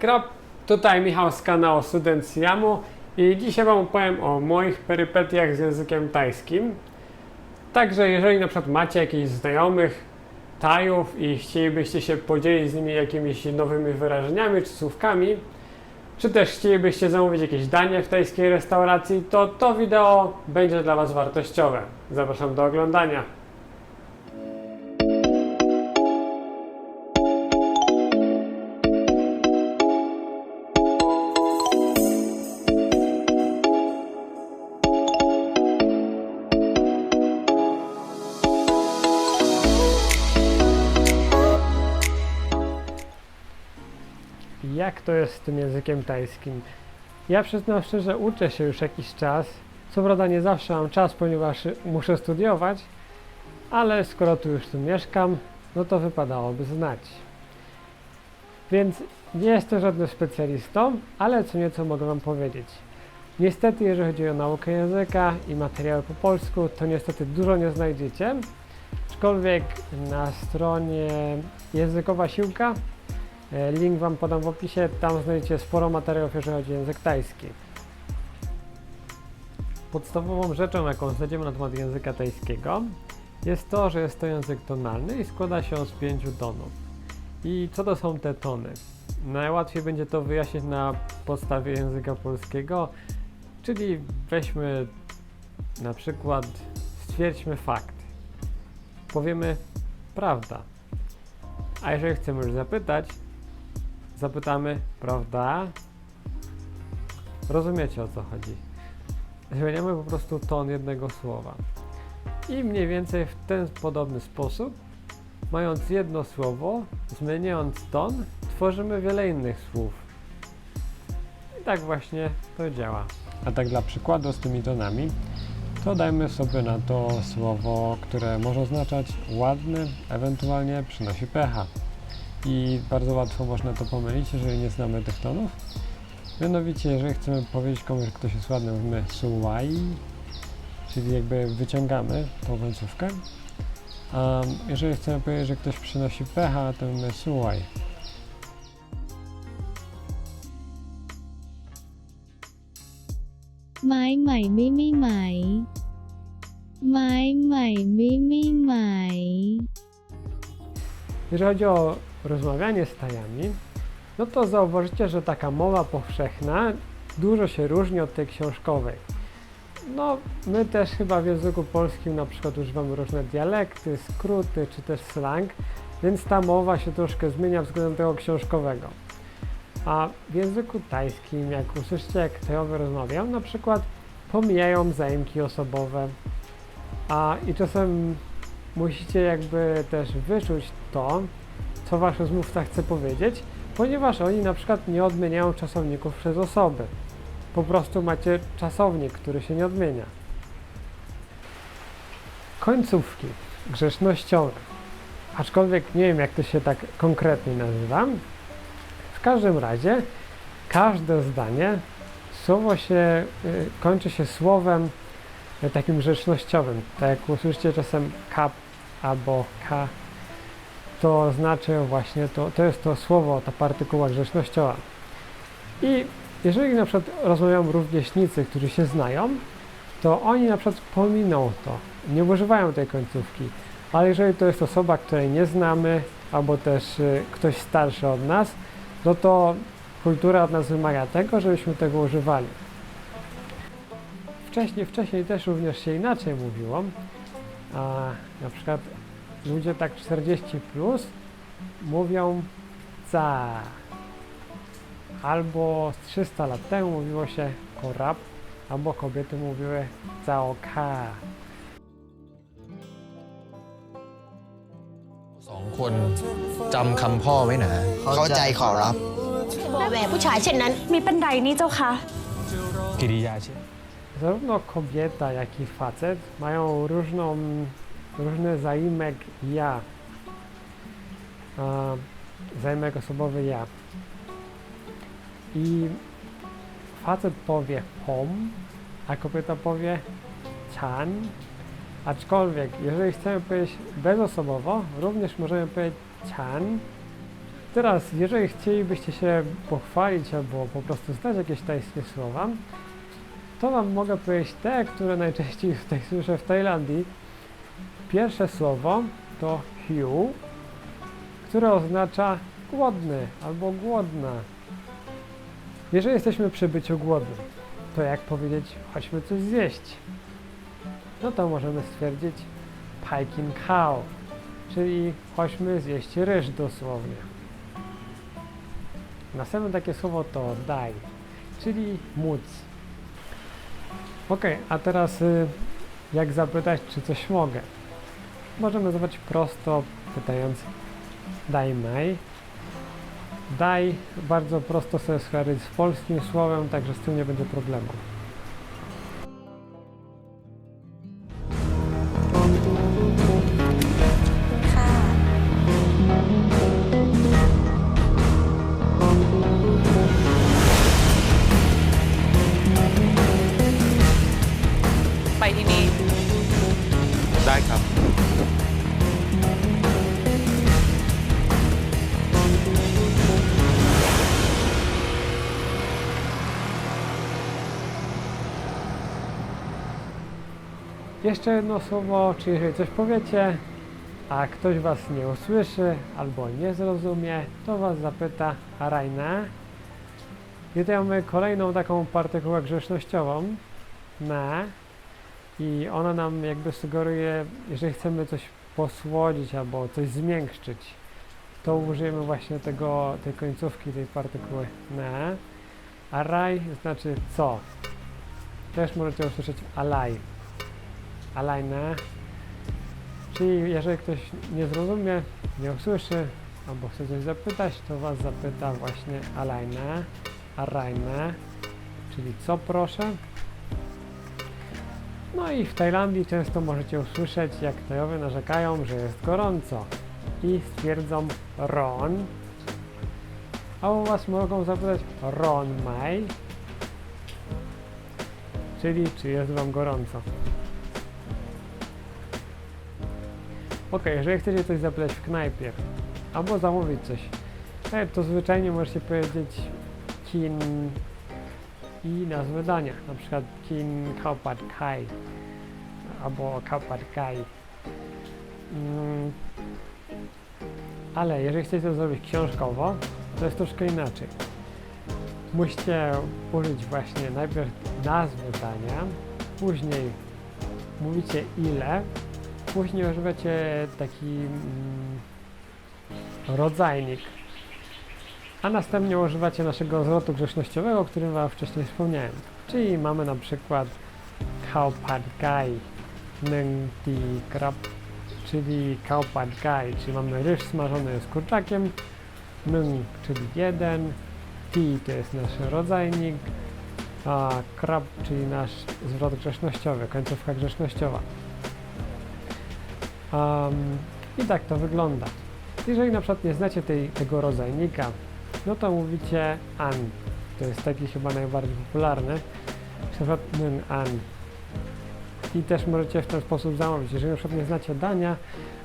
Krab, tutaj Michał z kanału Student Siamu i dzisiaj Wam opowiem o moich perypetiach z językiem tajskim. Także jeżeli na przykład macie jakichś znajomych Tajów i chcielibyście się podzielić z nimi jakimiś nowymi wyrażeniami czy słówkami, czy też chcielibyście zamówić jakieś danie w tajskiej restauracji, to to wideo będzie dla Was wartościowe. Zapraszam do oglądania. To jest z tym językiem tajskim? Ja przyznam szczerze, uczę się już jakiś czas. Co prawda nie zawsze mam czas, ponieważ muszę studiować, ale skoro tu już tu mieszkam, no to wypadałoby znać. Więc nie jestem żadnym specjalistą, ale co nieco mogę Wam powiedzieć. Niestety, jeżeli chodzi o naukę języka i materiały po polsku, to niestety dużo nie znajdziecie. Aczkolwiek na stronie Językowa Siłka Link Wam podam w opisie, tam znajdziecie sporo materiałów, jeżeli chodzi o język tajski. Podstawową rzeczą, jaką znajdziemy na temat języka tajskiego, jest to, że jest to język tonalny i składa się z pięciu tonów. I co to są te tony? Najłatwiej będzie to wyjaśnić na podstawie języka polskiego, czyli weźmy na przykład, stwierdźmy fakt. Powiemy prawda. A jeżeli chcemy już zapytać, zapytamy, prawda? Rozumiecie o co chodzi? Zmieniamy po prostu ton jednego słowa. I mniej więcej w ten podobny sposób, mając jedno słowo, zmieniając ton, tworzymy wiele innych słów. I tak właśnie to działa. A tak dla przykładu z tymi tonami, to dajmy sobie na to słowo, które może oznaczać ładny, ewentualnie przynosi pecha i bardzo łatwo można to pomylić, jeżeli nie znamy tych tonów. Mianowicie, jeżeli chcemy powiedzieć komuś, że ktoś jest ładny, mówimy suwaj, czyli jakby wyciągamy tą końcówkę. A jeżeli chcemy powiedzieć, że ktoś przynosi pecha, to mówimy suwaj. Maj, maj, mi, mi, maj. Maj, maj, mi, mi, maj. Jeżeli chodzi o rozmawianie z Tajami, no to zauważycie, że taka mowa powszechna dużo się różni od tej książkowej. No, my też chyba w języku polskim na przykład używamy różne dialekty, skróty czy też slang, więc ta mowa się troszkę zmienia względem tego książkowego. A w języku tajskim, jak usłyszycie, jak tajowie rozmawiają, na przykład pomijają zaimki osobowe, a i czasem musicie jakby też wyczuć to, co wasz rozmówca chce powiedzieć, ponieważ oni na przykład nie odmieniają czasowników przez osoby. Po prostu macie czasownik, który się nie odmienia. Końcówki grzecznościowe. Aczkolwiek nie wiem, jak to się tak konkretnie nazywa. W każdym razie każde zdanie, słowo się y, kończy się słowem y, takim grzecznościowym. Tak jak usłyszycie czasem kap albo ka, to znaczy właśnie to, to jest to słowo, ta partykuła grzecznościowa. I jeżeli na przykład rozmawiają rówieśnicy, którzy się znają, to oni na przykład pominą to, nie używają tej końcówki. Ale jeżeli to jest osoba, której nie znamy, albo też y, ktoś starszy od nas, no to kultura od nas wymaga tego, żebyśmy tego używali. Wcześniej, wcześniej też również się inaczej mówiło. A na przykład ludzie tak 40 plus mówią za. Albo z 300 lat temu mówiło się korab, albo kobiety mówiły zaoka. สองคนจำคำพ่อไว้นะ เข้าใจขอรับ แหวผู้ชายเช่นนั้น มีเป็นใดนี้เจ้าคะ กิริยาเช่น Zarówno kobieta, jak i facet mają różną, różny zaimek ja. A, zaimek osobowy ja. I facet powie pom, a kobieta powie chan. Aczkolwiek, jeżeli chcemy powiedzieć bezosobowo, również możemy powiedzieć chan Teraz, jeżeli chcielibyście się pochwalić albo po prostu znać jakieś tajskie słowa, to Wam mogę powiedzieć te, które najczęściej tutaj słyszę w Tajlandii. Pierwsze słowo to hiu, które oznacza głodny albo głodna. Jeżeli jesteśmy przy byciu głodnym, to jak powiedzieć chodźmy coś zjeść? No to możemy stwierdzić paikin cow, czyli chodźmy zjeść ryż dosłownie. Następne takie słowo to daj, czyli móc. Ok, a teraz y, jak zapytać, czy coś mogę? Możemy zobaczyć prosto, pytając daj maj. Daj bardzo prosto sobie z polskim słowem, także z tym nie będzie problemu. Jeszcze jedno słowo, czy jeżeli coś powiecie, a ktoś was nie usłyszy albo nie zrozumie, to was zapyta Arajna. I tutaj mamy kolejną taką partykułę grzecznościową, na, i ona nam jakby sugeruje, jeżeli chcemy coś posłodzić albo coś zmiękczyć, to użyjemy właśnie tego, tej końcówki tej partykuły na. A raj znaczy co. Też możecie usłyszeć alaj. Alajne. Czyli jeżeli ktoś nie zrozumie, nie usłyszy, albo chce coś zapytać, to was zapyta właśnie alajne, arajne, czyli co proszę. No i w Tajlandii często możecie usłyszeć, jak Tajowie narzekają, że jest gorąco i stwierdzą ron, a u was mogą zapytać ron mai, czyli czy jest wam gorąco. Ok, jeżeli chcecie coś zapytać w knajpie albo zamówić coś, e, to zwyczajnie możecie powiedzieć kin i nazwę dania, na przykład kin khao pad kai albo khao pad kai. Mm. Ale jeżeli chcecie to zrobić książkowo, to jest troszkę inaczej. Musicie użyć właśnie najpierw nazwy dania, później mówicie ile, Później używacie taki mm, rodzajnik, a następnie używacie naszego zwrotu grzecznościowego, o którym Wam wcześniej wspomniałem. Czyli mamy na przykład khao pad ti krab, czyli khao czyli mamy ryż smażony z kurczakiem, neng, czyli jeden, ti to jest nasz rodzajnik, a krab, czyli nasz zwrot grzecznościowy, końcówka grzecznościowa. Um, I tak to wygląda. Jeżeli na przykład nie znacie tej, tego rodzajnika, no to mówicie an. To jest taki chyba najbardziej popularny. Nyn an. I też możecie w ten sposób zamówić. Jeżeli na przykład nie znacie dania,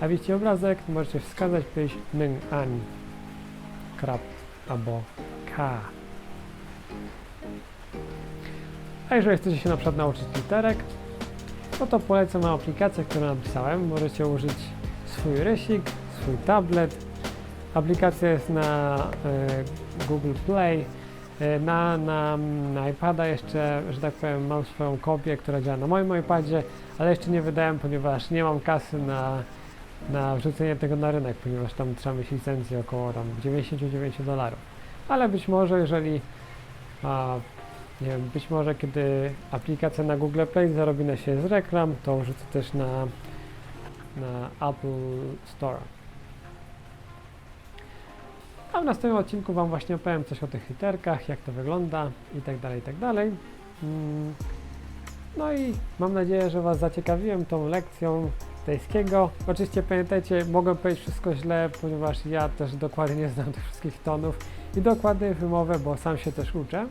a widzicie obrazek, możecie wskazać, powiedzieć nyn an. Krab albo ka. A jeżeli chcecie się na przykład nauczyć literek, no to polecam wam aplikację, którą napisałem. Możecie użyć swój rysik, swój tablet. Aplikacja jest na e, Google Play. E, na, na, na iPada jeszcze, że tak powiem, mam swoją kopię, która działa na moim iPadzie, ale jeszcze nie wydałem, ponieważ nie mam kasy na, na wrzucenie tego na rynek, ponieważ tam trzeba mieć licencję około tam 99 dolarów. Ale być może, jeżeli a, nie wiem, być może kiedy aplikacja na Google Play zarobi na się z reklam, to wrzucę też na, na Apple Store. A w następnym odcinku Wam właśnie opowiem coś o tych literkach, jak to wygląda i tak dalej, i tak dalej. Mm. No i mam nadzieję, że Was zaciekawiłem tą lekcją tajskiego. Oczywiście pamiętajcie, mogę powiedzieć wszystko źle, ponieważ ja też dokładnie nie znam tych wszystkich tonów i dokładnej wymowy, bo sam się też uczę.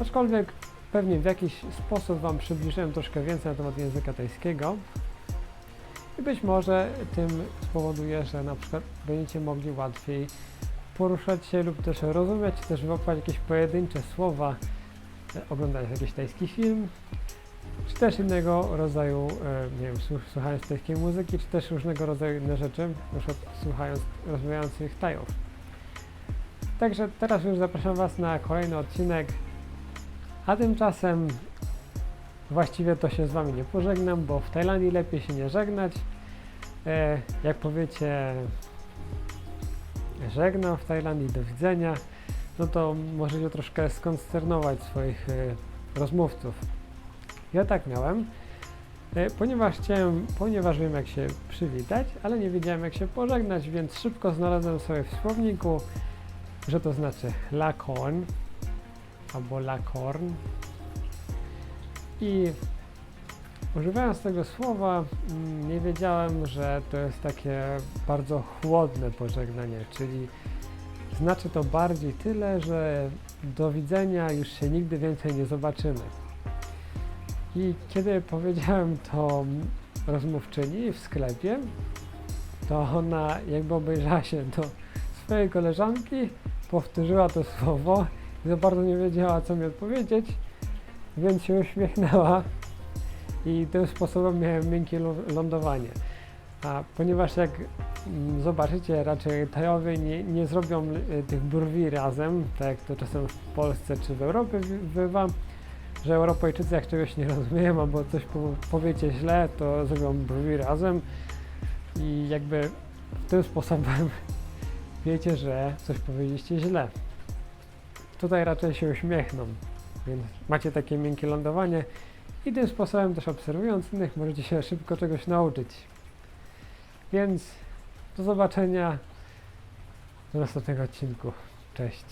Aczkolwiek pewnie w jakiś sposób Wam przybliżyłem troszkę więcej na temat języka tajskiego. I być może tym spowoduje, że na przykład będziecie mogli łatwiej poruszać się lub też rozumieć, czy też wyłapać jakieś pojedyncze słowa, e, oglądając jakiś tajski film, czy też innego rodzaju, e, nie wiem, słuch- słuchając tajskiej muzyki, czy też różnego rodzaju inne rzeczy, na przykład słuchając rozmawiających Tajów. Także teraz już zapraszam Was na kolejny odcinek, a tymczasem właściwie to się z Wami nie pożegnam, bo w Tajlandii lepiej się nie żegnać. E, jak powiecie, żegnam w Tajlandii, do widzenia, no to możecie troszkę skonsternować swoich e, rozmówców. Ja tak miałem, e, ponieważ chciałem, ponieważ wiem jak się przywitać, ale nie wiedziałem jak się pożegnać, więc szybko znalazłem sobie w słowniku, że to znaczy lakorn albo lakorn i używając tego słowa mm, nie wiedziałem, że to jest takie bardzo chłodne pożegnanie, czyli znaczy to bardziej tyle, że do widzenia już się nigdy więcej nie zobaczymy. I kiedy powiedziałem to rozmówczyni w sklepie, to ona jakby obejrzała się do swojej koleżanki, powtórzyła to słowo za bardzo nie wiedziała co mi odpowiedzieć, więc się uśmiechnęła i tym sposobem miałem miękkie lą- lądowanie. A ponieważ jak mm, zobaczycie, raczej Tajowie nie, nie zrobią y, tych brwi razem, tak jak to czasem w Polsce czy w Europie bywa, że Europejczycy jak czegoś nie rozumieją albo coś po, powiecie źle, to zrobią brwi razem i jakby tym sposobem wiecie, że coś powiedzieliście źle. Tutaj raczej się uśmiechną, więc macie takie miękkie lądowanie i tym sposobem też obserwując innych możecie się szybko czegoś nauczyć. Więc do zobaczenia do następnego odcinku. Cześć.